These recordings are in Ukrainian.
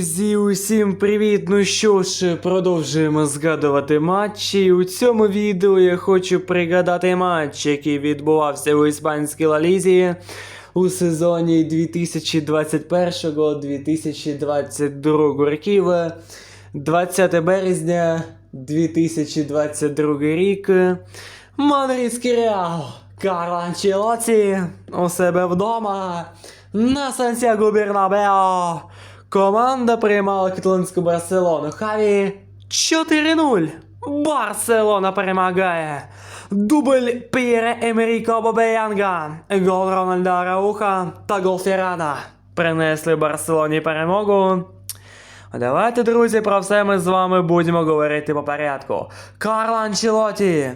Друзі, усім привіт! Ну що ж, продовжуємо згадувати матчі. У цьому відео я хочу пригадати матч, який відбувався у іспанській Лалізі у сезоні 2021-2022 років. 20 березня 2022 рік. Мадридський Реал Карло Анчелоті у себе вдома на Сантьяго Бернабео. Команда приймала каталонську Барселону. Хаві 4-0. Барселона перемагає. Дубль П'єре Емеріко Бобеянга, гол Рональда Рауха та гол Феррана принесли Барселоні перемогу. Давайте, друзі, про все ми з вами будемо говорити по порядку. Карло Анчелоті.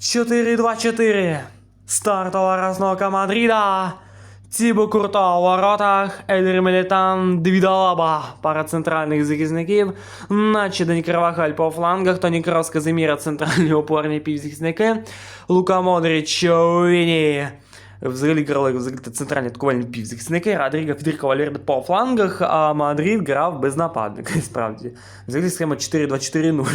4-2-4. Стартова розновка Мадрида. Тібо Курто у воротах, Ельдер Мілітан, Двідалаба, пара центральних захисників, наче День Кривахаль по флангах, Тоні Крос, Казиміра, центральні опорні півзахисники, Лука Модріч, Віні, взагалі грали взагалі центральні атакувальні півзахисники, Родріго, Федеріко Валерде по флангах, а Мадрид грав без нападника, справді. Взагалі схема 4-2-4-0.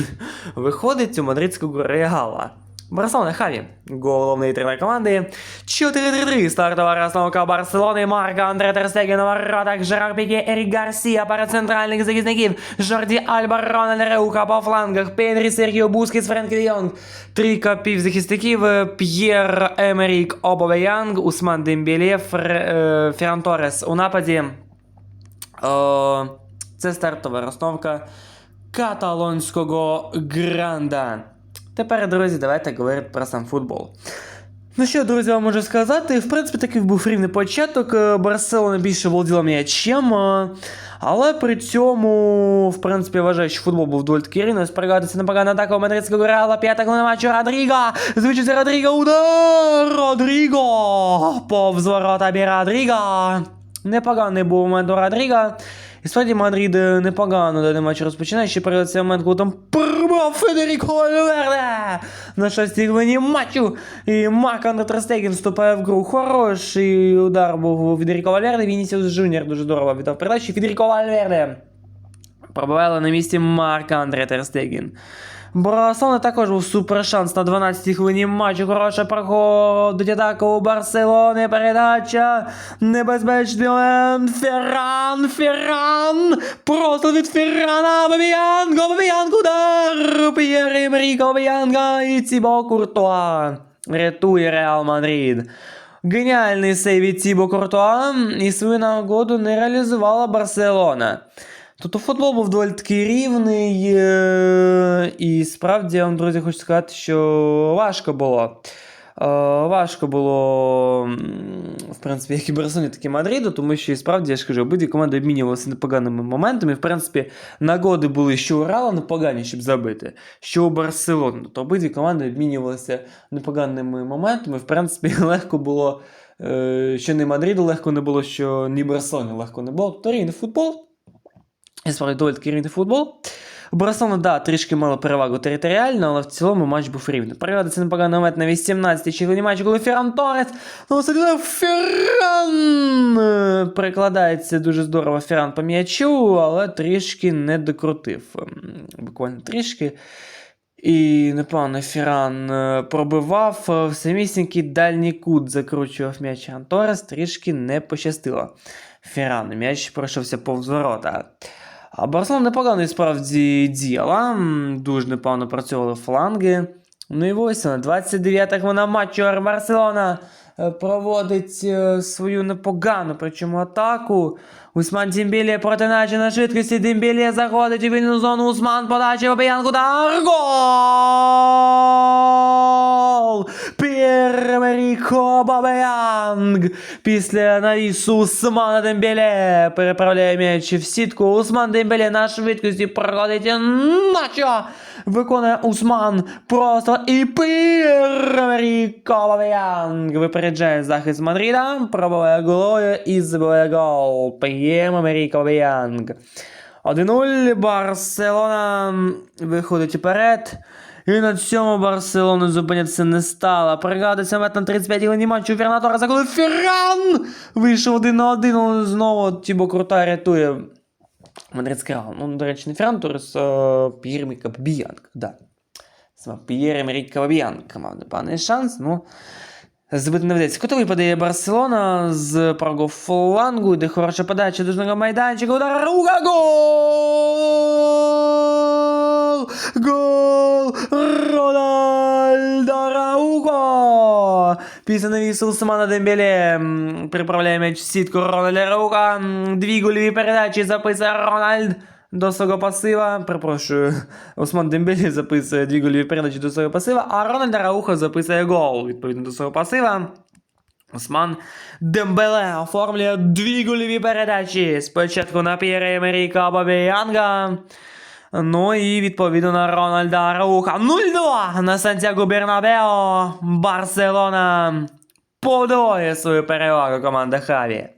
Виходить у мадридського Реала. Барселона Хаві, головний тренер команди. 4-3-3. Стартова розстановка Барселони. Марка Андре Терстеген на воротах. Жерар Піке, Ерік Гарсія пара центральних захисників. Жорді Альба, Рональд Реука по флангах. Педрі, Сергіо Бускіс, Френк Де Йонг. Трійка півзахисників. П'єр Емерік Обовеянг, Усман Дембелє, Фр... е, Ферран Торрес у нападі. Е, Це стартова розстановка каталонського гранда. Тепер, друзі, давайте говорити про сам футбол. Ну що, друзі, вам можу сказати, в принципі, такий був рівний початок. е, Барселона більше володіла м'ячем, е, але при цьому, в принципі, я вважаю, що футбол був доволі таки рівний. Спрягатися непогана атака у мадридського реала, п'ята на матчу Родріго. Звичайно, Родріго, удар! Родріго! Повз ворота бі Родріго. Непоганий був момент у Родріго. І справді Мадрид е, непогано даний матч розпочинає. Ще перед цей момент, коли там прибав Федеріко Вальверде на шостій хвилині матчу. І Марк Андре Терстеген вступає в гру. Хороший удар був у Федеріко Вальверде. Вінісіус Джуніор дуже здорово віддав передачу. Федеріко Вальверде пробивали на місці Марк Андре Терстеген. Барселона також був супер шанс на 12-й хвилині матчу. Хороша проходить атака у Барселони. Передача. Небезпечний. Ферран, Ферран. Просто від Феррана. Бабіянго, Бабіянго, удар. П'єр Емеріко, Бабіянга і Цібо Куртуа. Рятує Реал Мадрид. Геніальний сейв від Цібо Куртуа. І свою нагоду не реалізувала Барселона. Тобто футбол був доволі таки рівний, е, і справді я вам, друзі, хочу сказати, що важко було. Е, Важко було, в принципі, як і Барселоні, так і Мадриду, тому що і справді, я ж кажу, обидві команди обмінювалися непоганими моментами. В принципі, нагоди були, що у Реала непогані, щоб забити, що у Барселони. Тобто обидві команди обмінювалися непоганими моментами. В принципі, легко було, е, що не Мадриду легко не було, що ні Барселоні легко не було. Тобто рівний футбол. І справді доволі такий рівний футбол. Барселона, да, трішки мала перевагу територіально, але в цілому матч був рівний. Переводиться непоганий момент на 18-й чергоні матчі, коли Ферран Торес. Ну, це Ферран е, перекладається дуже здорово Ферран по м'ячу, але трішки не докрутив. Ем, Буквально трішки. І непевно Ферран е, пробивав е, в самісінький дальній кут, закручував м'яч Торес, трішки не пощастило. Ферран, м'яч пройшовся повз ворота. А Барселона непогано справді діяла, дуже непогано працювали фланги. Ну і ось вона, 29-та хвилина матчу Барселона е, проводить е, свою непогану причому атаку. Усман Дембеле проти наче на швидкості. Дембеле заходить у вільну зону. Усман подача Бабіянку. Удар. Гол! П'єр-Емеріко Бабеянг. Після навісу Усмана Дембеле переправляє м'яч в сітку. Усман Дембеле на швидкості проходить начо. Виконує Усман просто і П'єр-Емеріко Бабеянг. Випереджає захист Мадрида. Пробиває головою і забиває гол. П'єр-Емеріко Бабеянг. 1-0. Барселона виходить вперед. І на цьому Барселона зупинятися не стала. Пригадується мет на 35-й лині матчу Фернатора, коли Ферран вийшов один на один, але знову Тібо Крута рятує Мадридський Реал. Ну, до речі, не Ферран Торрес, а П'єр Капабіянка, да. Саме П'єр Емерік Капабіянка мав непоганий шанс, ну, Забити не вдається. Котовий подає Барселона з правого флангу, де хороша подача до майданчика. Удар рука. Гол! Гол! Рональдо Раухо! Після навісу Усмана Дембеле приправляє м'яч в сітку Рональда Рауха. М, Дві гольові передачі записує Рональд до свого пасива. Перепрошую, Усман Дембелі записує дві гольові передачі до свого пасива, а Рональд Раухо записує гол відповідно до свого пасива. Осман Дембеле оформлює дві гольові передачі. Спочатку на П'єре Емеріка Бабіянга. Ну і відповідно на Рональда Рауха. 0-2 на Сантьяго Бернабео. Барселона подвоює свою перевагу команда Хаві.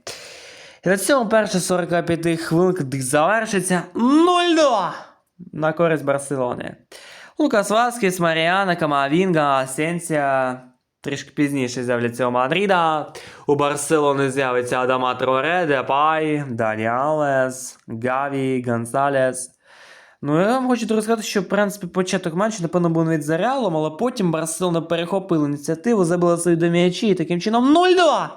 І на цьому перша 45 хвилин завершиться 0-2 на користь Барселони. Лукас Васкіс, Маріана, Камавінга, Асенсія. Трішки пізніше з'являться у Мадрида. У Барселони з'явиться Адама Троре, Депай, Дані Алес, Гаві, Гонсалес. Ну, я вам хочу розказати, що, в принципі, початок матчу, напевно, був навіть за реалом, але потім Барселона перехопила ініціативу, забила свої до м'ячі і таким чином 0-2.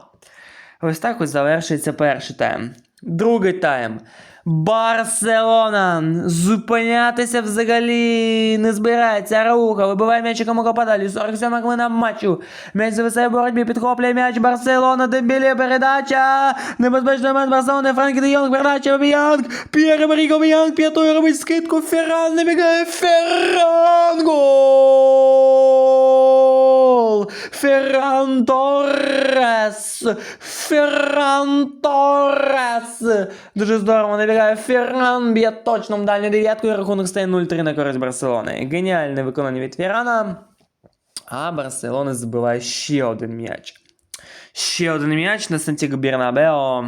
Ось так ось завершується перший тайм. Другий тайм. Барселона зупинятися взагалі не збирається. Рауха вибиває м'яч кому подалі. 47 хвилина матчу. М'яч зависає в боротьбі, підхоплює м'яч Барселона, Дембілє передача. Небезпечний момент Барселони, Франкі де Йонг, передача Біянг. П'єр Емеріко Біянг, п'ятою робить скидку. Ферран набігає. Ферран Ферран Торрес! Ферран Торрес! Дуже здорово набігає Ферран, б'є точно в дальню дев'ятку і рахунок стає 0-3 на користь Барселони. Геніальне виконання від Феррана. А Барселона забиває ще один м'яч. Ще один м'яч на Сантьяго Бернабео.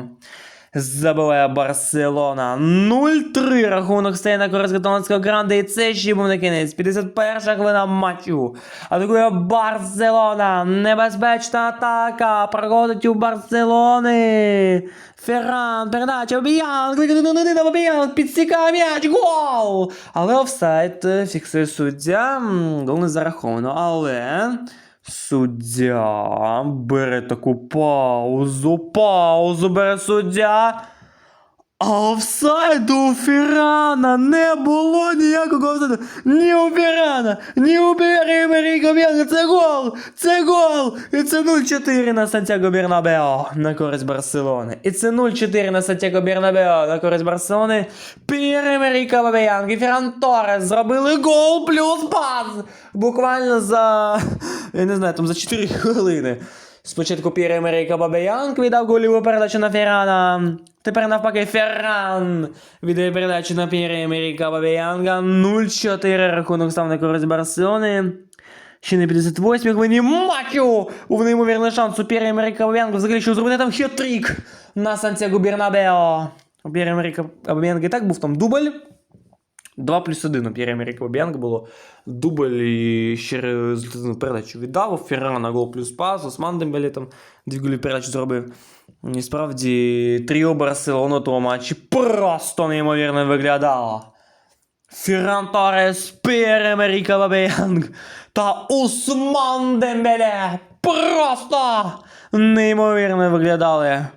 Забиває Барселона. 0-3 рахунок стає на користь каталонського гранди. І це ще був на кінець. 51 хвилина матчу. Атакує Барселона. Небезпечна атака. Проходить у Барселони. Ферран, передача, Обіянг, виконано на Обіянг, підсікає м'яч, гол! Але офсайд е, фіксує суддя, гол не зараховано, але суддя бере таку паузу, паузу бере суддя. Офсайду у Феррана не було ніякого офсайду. Ні у Феррана, ні у Беремеріко Б'янга. Це гол! Це гол! І це 0-4 на Сантьяго Бернабео на користь Барселони. І це 0-4 на Сантьяго Бернабео на користь Барселони. Перемеріка Бабіянг і Ферран Торрес зробили гол плюс пас. Буквально за, я не знаю, там за 4 хвилини. Спочатку П'єре Емеріка Бабеянг віддав голіву передачу на Феррана. Тепер навпаки Ферран віддає передачу на П'єре Емеріка Бабеянга. 0-4 рахунок став на користь Барселони. Ще на 58 хвилині матчу! У неймовірний шанс у П'єре Емеріка Бабеянга взагалі що зробити там хет-трик на Сантьяго Бернабео. У П'єре Емеріка Бабеянга і так був там дубль. 2 плюс 1 у П'єре Емеріка Бабіянга було дубль і ще результативну передачу віддав. Феррана гол плюс пас, Осман Дембелі там дві голі передачі зробив. І справді тріо Барселону того матчі просто неймовірно виглядало. Ферран Торрес, П'єр Емеріка Бабіянг та Усман Дембеле просто неймовірно виглядали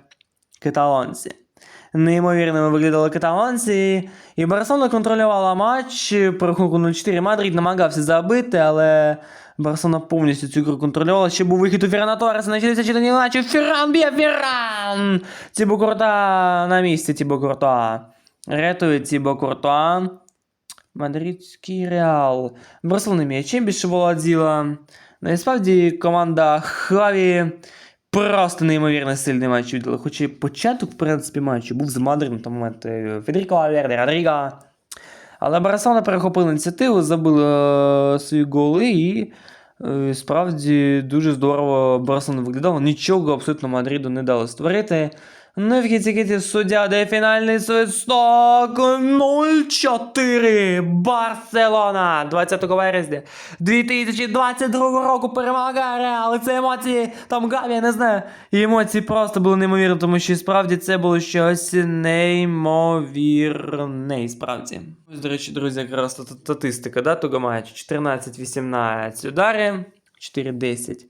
каталонці. Неймовірними виглядали каталонці. І Барселона контролювала матч. По рахунку 0-4 Мадрид намагався забити, але Барселона повністю цю гру контролювала. Ще був вихід у Феррана Торреса на 64 матчі. Ферран б'є Ферран! Тібо Курта на місці Тібо Курта. Рятує Тібо Курта. Мадридський Реал. Барселона м'ячем більше володіла. Насправді команда Хаві просто неймовірно сильний матч віддали. Хоча початок, в принципі, матчу був з Мадридом, там момент Федеріко Валверде, Родріга. Але Барселона перехопила ініціативу, забила е, свої голи і е, справді дуже здорово Барселона виглядала. Нічого абсолютно Мадриду не дали створити. Ну і в кінці кінців суддя дає фінальний свисток 0-4 Барселона 20 березня 2022 року перемагає Реал. Це емоції там Гаві, я не знаю. Емоції просто були неймовірні, тому що справді це було щось неймовірне. Справді. Ось, до речі, друзі, якраз статистика, да, того матчу. 14-18 удари, 4-10.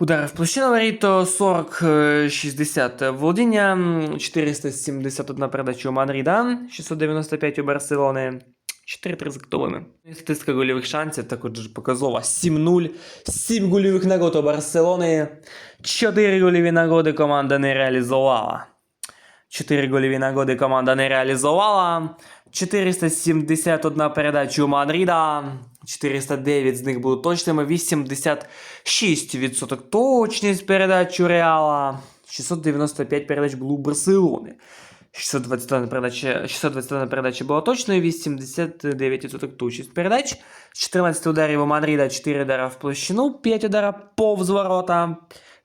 Удари в площину воріт, 40-60 володіння, 471 передача у Мадрида, 695 у Барселони, 4-3 закутовими. І Статистика гольових шансів також показова. 7-0, 7 гольових нагод у Барселони, 4 гольові нагоди команда не реалізувала. 4 гольові нагоди команда не реалізувала. 471 передача у Мадрида. 409 з них були точними. 86% точність передач у Реала. 695 передач було у Барселони. 621 передача, 621 передача була точною, 89% точність передач. 14 ударів у Мадрида, 4 удара в площину, 5 удара повз ворота.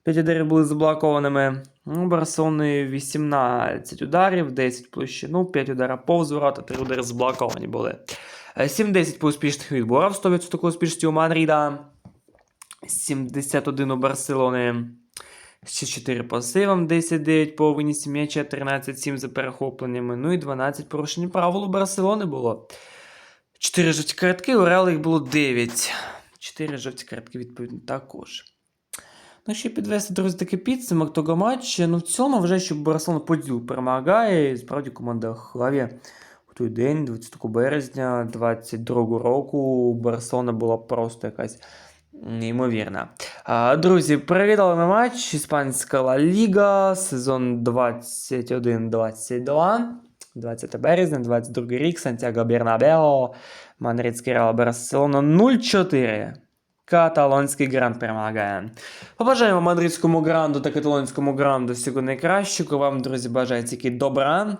5 ударів були заблокованими. У Барселони 18 ударів, 10 в площину, 5 ударів повз ворота, 3 удари заблоковані були. Е, 7-10 по успішних відборах, 100% успішності у Мадрида. 71 у Барселони. Ще 4 по сейвам, 10-9 по винісі м'яча, 13-7 за перехопленнями. Ну і 12 порушень правил у Барселони було. 4 жовті картки, у Реала їх було 9. 4 жовті картки, відповідно, також. Ну, ще підвести, друзі, такий підсумок того матчу. Ну, в цілому вже, що Барселона поділ перемагає. І справді команда Хлаві у той день, 20 березня 22 року, Барселона була просто якась неймовірна. А, Друзі, перевідали ми матч. Іспанська Ла Ліга, сезон 21-22. 20 березня, 22 рік, Сантьяго Бернабео, Мадридський Реал Барселона 0-4. Каталонський гранд перемагає. Побажаємо мадридському гранду та каталонському гранду всього найкращого. Вам, друзі, бажаю тільки добра.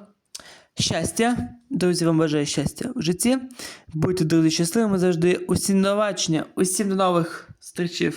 Щастя, друзі, вам бажаю щастя в житті. Будьте, друзі, щасливими завжди. Усі до усім до нових зустрічей.